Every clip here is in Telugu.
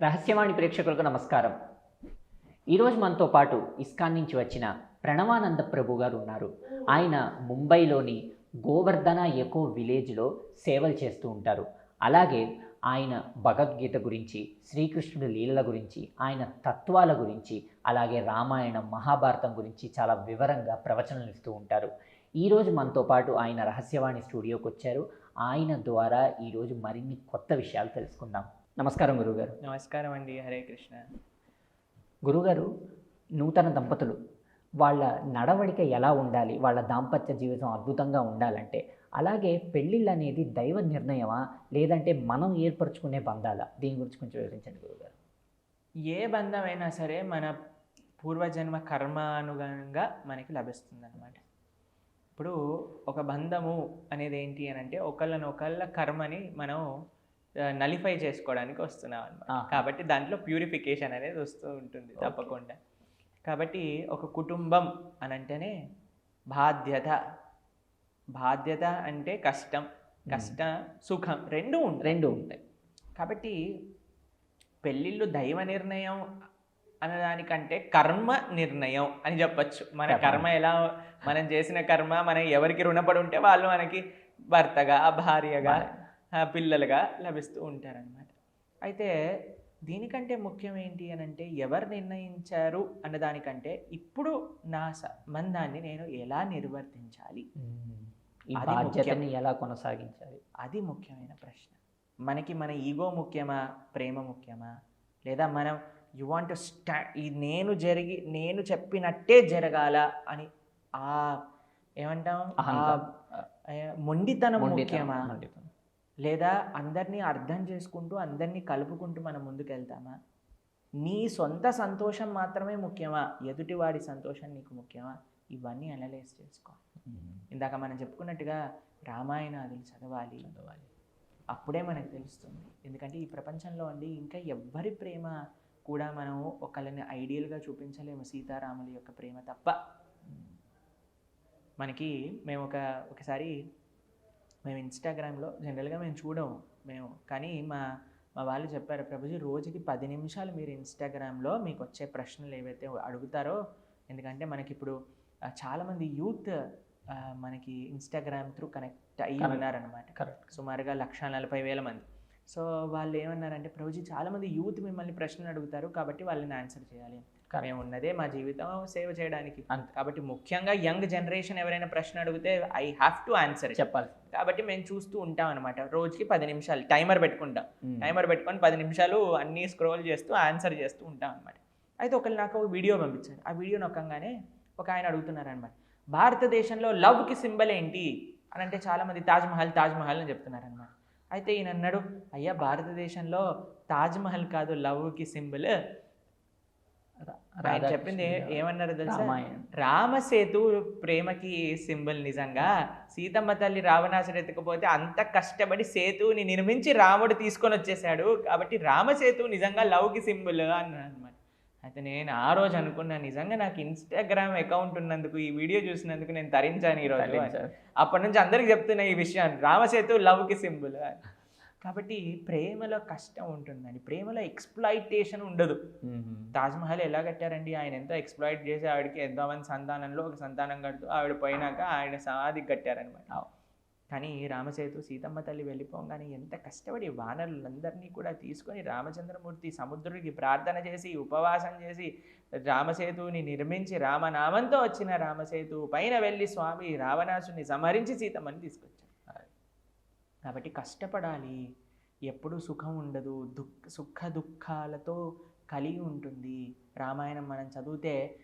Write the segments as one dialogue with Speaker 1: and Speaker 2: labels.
Speaker 1: రహస్యవాణి ప్రేక్షకులకు నమస్కారం. ఈరోజు మనతో పాటు ఇస్కాన్ నుంచి వచ్చిన ప్రణవానంద ప్రభు గారు ఉన్నారు. ఆయన ముంబైలోని గోవర్ధన ఎకో విలేజ్లో సేవలు చేస్తూ ఉంటారు. అలాగే ఆయన భగవద్గీత గురించి శ్రీకృష్ణుడి లీలల గురించి ఆయన తత్వాల గురించి అలాగే రామాయణం మహాభారతం గురించి చాలా వివరంగా ప్రవచనలు ఇస్తూ ఉంటారు. ఈరోజు మనతో పాటు ఆయన రహస్యవాణి స్టూడియోకి వచ్చారు. ఆయన ద్వారా ఈరోజు మరిన్ని కొత్త విషయాలు తెలుసుకుందాం. నమస్కారం గురుగారు
Speaker 2: నమస్కారం అండి హరే కృష్ణ.
Speaker 1: గురుగారు నూతన దంపతులు వాళ్ళ నడవడిక ఎలా ఉండాలి? వాళ్ళ దాంపత్య జీవితం అద్భుతంగా ఉండాలంటే అలాగే పెళ్ళిళ్ళు అనేది దైవ నిర్ణయమా? లేదంటే మనం ఏర్పరచుకునే బంధాలా? దీని గురించి కొంచెం వివరించండి గురుగారు
Speaker 2: ఏ బంధమైనా సరే మన పూర్వజన్మ కర్మానుగుణంగా మనకి లభిస్తుంది అనమాట ఇప్పుడు ఒక బంధము అనేది ఏంటి అని అంటే ఒకళ్ళని ఒకళ్ళ కర్మని మనం నలిఫై చేసుకోవడానికి వస్తున్నాం అనమాట. కాబట్టి దాంట్లో ప్యూరిఫికేషన్ అనేది వస్తూ ఉంటుంది తప్పకుండా. కాబట్టి ఒక కుటుంబం అని అంటేనే బాధ్యత. బాధ్యత అంటే కష్టం కష్ట సుఖం రెండు
Speaker 1: రెండు ఉంటాయి.
Speaker 2: కాబట్టి పెళ్ళిళ్ళు దైవ నిర్ణయం అనడానికంటే కర్మ నిర్ణయం అని చెప్పొచ్చు. మన
Speaker 1: కర్మ.
Speaker 2: ఎలా మనం చేసిన కర్మ మనం ఎవరికి రుణపడి ఉంటే వాళ్ళు మనకి భర్తగా భార్యగా పిల్లలుగా లభిస్తూ ఉంటారనమాట అయితే దీనికంటే ముఖ్యం ఏంటి అని అంటే ఎవరు నిర్ణయించారు అన్నదానికంటే ఇప్పుడు నా సంబంధాన్ని నేను ఎలా నిర్వర్తించాలి.
Speaker 1: బాధ్యతని ఎలా కొనసాగించాలి?
Speaker 2: అది ముఖ్యమైన ప్రశ్న. మనకి మన ఈగో ముఖ్యమా? ప్రేమ ముఖ్యమా? లేదా మనం యు వాంట్ స్టా ఈ నేను జరిగి నేను చెప్పినట్టే జరగాల అని ఆ ఏమంటాం? మొండితనం ముఖ్యమా. లేదా అందరినీ అర్థం చేసుకుంటూ అందరినీ కలుపుకుంటూ మనం ముందుకు వెళ్తామా నీ సొంత సంతోషం మాత్రమే ముఖ్యమా? ఎదుటివాడి సంతోషం నీకు ముఖ్యమా? ఇవన్నీ అనలైజ్ చేసుకో ఇందాక మనం చెప్పుకున్నట్టుగా రామాయణాదులు చదవాలి.
Speaker 1: చదవాలి.
Speaker 2: అప్పుడే మనకు తెలుస్తుంది. ఎందుకంటే ఈ ప్రపంచంలో అండి ఇంకా ఎవ్వరి ప్రేమ కూడా మనం ఒకళ్ళని ఐడియల్గా చూపించలేము సీతారాముల యొక్క ప్రేమ తప్ప. మనకి మేము ఒక ఒకసారి మేము ఇన్స్టాగ్రామ్లో జనరల్గా మేము చూడము మేము కానీ మా మా వాళ్ళు చెప్పారు ప్రభుజీ రోజుకి పది నిమిషాలు మీరు ఇన్స్టాగ్రామ్లో మీకు వచ్చే ప్రశ్నలు ఏవైతే అడుగుతారో ఎందుకంటే మనకి ఇప్పుడు చాలామంది యూత్ మనకి ఇన్స్టాగ్రామ్ త్రూ కనెక్ట్ అయ్యి. ఉన్నారనమాట సుమారుగా లక్ష నలభై వేల మంది సో వాళ్ళు ఏమన్నారంటే ప్రభుజీ చాలామంది యూత్ మిమ్మల్ని ప్రశ్నలు అడుగుతారు కాబట్టి వాళ్ళని ఆన్సర్ చేయాలి. మేము ఉన్నదే మా జీవితం సేవ చేయడానికి.
Speaker 1: అంతే.
Speaker 2: కాబట్టి ముఖ్యంగా యంగ్ జనరేషన్ ఎవరైనా ప్రశ్న అడిగితే ఐ హ్యావ్ టు ఆన్సర్
Speaker 1: చెప్పాలి.
Speaker 2: కాబట్టి మేము చూస్తూ ఉంటాం అనమాట రోజుకి పది నిమిషాలు టైమర్ పెట్టుకుంటాం. టైమర్ పెట్టుకొని పది నిమిషాలు అన్నీ స్క్రోల్ చేస్తూ ఆన్సర్ చేస్తూ ఉంటాం అనమాట అయితే ఒకళ్ళు నాకు ఒక వీడియో పంపించారు. ఆ వీడియో నొక్కంగానే ఒక ఆయన అడుగుతున్నారు అనమాట భారతదేశంలో లవ్కి సింబల్ ఏంటి? అని అంటే చాలామంది తాజ్మహల్ తాజ్మహల్ అని చెప్తున్నారు అనమాట అయితే ఈయన అన్నాడు అయ్యా భారతదేశంలో తాజ్మహల్ కాదు లవ్కి సింబల్ ఆయన చెప్పింది. ఏమన్నారు తెలుసా? రామసేతు ప్రేమకి సింబల్ నిజంగా. సీతమ్మ తల్లి రావణాసుడు ఎత్తుకపోతే అంత కష్టపడి సేతువుని నిర్మించి రాముడు తీసుకొని వచ్చేసాడు కాబట్టి రామసేతు నిజంగా లవ్కి సింబల్ అన్నాడు అనమాట అయితే నేను ఆ రోజు అనుకున్నా నిజంగా నాకు ఇన్స్టాగ్రామ్ అకౌంట్ ఉన్నందుకు ఈ వీడియో చూసినందుకు నేను తరించాను ఈ రోజు అని. అప్పటి నుంచి అందరికి చెప్తున్నా ఈ విషయాన్ని రామసేతు లవ్కి సింబల్ అని. కాబట్టి ప్రేమలో కష్టం ఉంటుందండి. ప్రేమలో ఎక్స్ప్లాయిటేషన్ ఉండదు. తాజ్మహల్ ఎలా కట్టారండి? ఆయన ఎంతో ఎక్స్ప్లాయిట్ చేసి ఆవిడకి ఎంతో మంది సంతానంలో ఒక సంతానం కడుతూ ఆవిడ పోయినాక ఆయన సమాధి కట్టారనమాట. కానీ రామసేతు సీతమ్మ తల్లి వెళ్ళిపోగానే ఎంత కష్టపడి వానరులందరినీ కూడా తీసుకొని రామచంద్రమూర్తి సముద్రుడికి ప్రార్థన చేసి ఉపవాసం చేసి రామసేతువుని నిర్మించి రామనామంతో వచ్చిన రామసేతు పైన వెళ్ళి స్వామి రావణాసుని సంహరించి సీతమ్మని తీసుకొచ్చారు. కాబట్టి కష్టపడాలి. ఎప్పుడు సుఖం ఉండదు. దుఃఖ సుఖ దుఃఖాలతో కలిగి ఉంటుంది. రామాయణం మనం చదివితే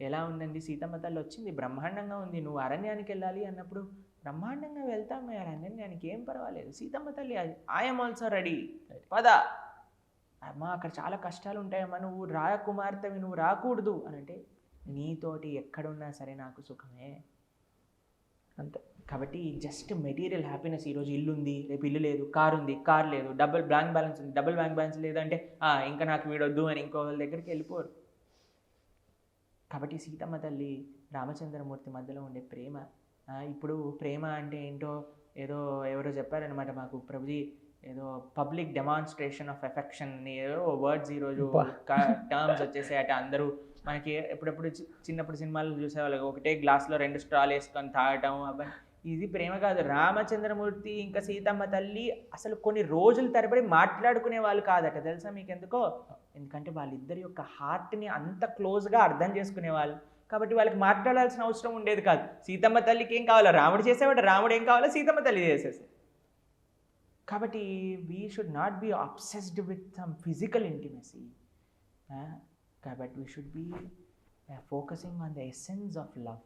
Speaker 2: ఎలా ఉందండి? సీతమ్మ తల్లి వచ్చింది బ్రహ్మాండంగా ఉంది. నువ్వు అరణ్యానికి వెళ్ళాలి అన్నప్పుడు బ్రహ్మాండంగా వెళ్తాం అరణ్యానికి ఏం పర్వాలేదు. సీతమ్మ తల్లి ఐఎమ్ ఆల్సో రెడీ పద. అమ్మా అక్కడ చాలా కష్టాలు ఉంటాయమ్మా నువ్వు రాకుమార్తెవి నువ్వు రాకూడదు. అని అంటే నీతోటి ఎక్కడున్నా సరే నాకు సుఖమే. అంతే. కాబట్టి జస్ట్ మెటీరియల్ హ్యాపీనెస్ ఈరోజు ఇల్లు ఉంది రేపు ఇల్లు లేదు కార్ ఉంది కార్ లేదు డబుల్ బ్యాంక్ బ్యాలెన్స్ ఉంది. డబుల్ బ్యాంక్ బ్యాలెన్స్ లేదంటే "ఆ, ఇంకా నాకు వీడొద్దు అని ఇంకో వాళ్ళ దగ్గరికి వెళ్ళిపోరు. కాబట్టి సీతమ్మ తల్లి రామచంద్రమూర్తి మధ్యలో ఉండే ప్రేమ ఇప్పుడు ప్రేమ అంటే ఏంటో ఏదో ఎవరో చెప్పారనమాట మాకు. ప్రభుజీ ఏదో పబ్లిక్ డెమాన్స్ట్రేషన్ ఆఫ్ ఎఫెక్షన్ ఏదో వర్డ్స్ ఈరోజు. టర్మ్స్ వచ్చేసాయట అందరూ. మనకి ఎప్పుడెప్పుడు చిన్నప్పుడు సినిమాలు చూసేవాళ్ళు. ఒకటే గ్లాస్లో రెండు స్ట్రాలు వేసుకొని తాగటం అవన్నీ ఇది ప్రేమ కాదు. రామచంద్రమూర్తి ఇంకా సీతమ్మ తల్లి అసలు కొన్ని రోజుల తరబడి మాట్లాడుకునే వాళ్ళు కాదట. తెలుసా మీకు ఎందుకో ఎందుకంటే వాళ్ళిద్దరి యొక్క హార్ట్ని అంత క్లోజ్గా అర్థం చేసుకునే వాళ్ళు. కాబట్టి వాళ్ళకి మాట్లాడాల్సిన అవసరం ఉండేది కాదు. సీతమ్మ తల్లికి ఏం కావాలో? రాముడు చేసేవాడు. రాముడు ఏం కావాలో? సీతమ్మ తల్లి చేసేసి కాబట్టి we should not be obsessed with some physical intimacy కాబట్టి we should be focusing on the essence of love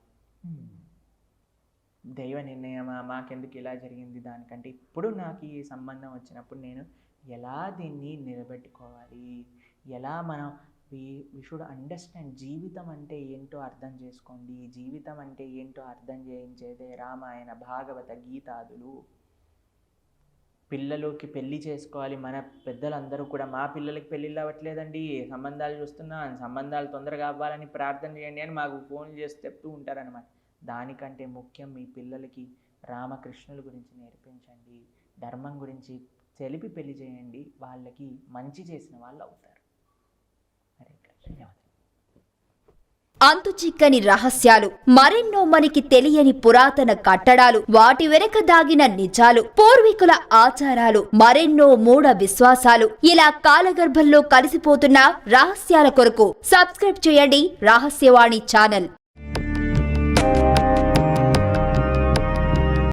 Speaker 2: దైవ నిర్ణయమా? మాకెందుకు ఇలా జరిగింది? దానికంటే ఇప్పుడు నాకు ఈ సంబంధం వచ్చినప్పుడు నేను ఎలా దీన్ని నిలబెట్టుకోవాలి? ఎలా మనం వి వి షుడ్ అండర్స్టాండ్ జీవితం అంటే ఏంటో అర్థం చేసుకోండి. జీవితం అంటే ఏంటో అర్థం చేయించేదే రామాయణ భాగవత గీతాదులు. పిల్లలకి పెళ్ళి చేసుకోవాలి. మన పెద్దలందరూ కూడా మా పిల్లలకి పెళ్ళిళ్ళు అవ్వట్లేదండి. సంబంధాలు చూస్తున్నా సంబంధాలు తొందరగా అవ్వాలని ప్రార్థన చేయండి అని మాకు ఫోన్ చేసి చెప్తూ ఉంటారనమాట దానికంటే ముఖ్యం మీ పిల్లలకి రామకృష్ణుల గురించి నేర్పించండి. ధర్మం గురించి తెలిపి పెళ్ళి చేయండి. వాళ్ళకి మంచి చేసిన వాళ్ళు అవుతారు. హరే ధన్యవాదాలు
Speaker 3: అంతు చిక్కని రహస్యాలు మరెన్నో మనకి తెలియని పురాతన కట్టడాలు వాటి వెనక దాగిన నిజాలు పూర్వీకుల ఆచారాలు మరెన్నో మూఢ విశ్వాసాలు ఇలా కాలగర్భంలో కలిసిపోతున్న రహస్యాల కొరకు సబ్స్క్రైబ్ చేయండి రహస్యవాణి ఛానల్.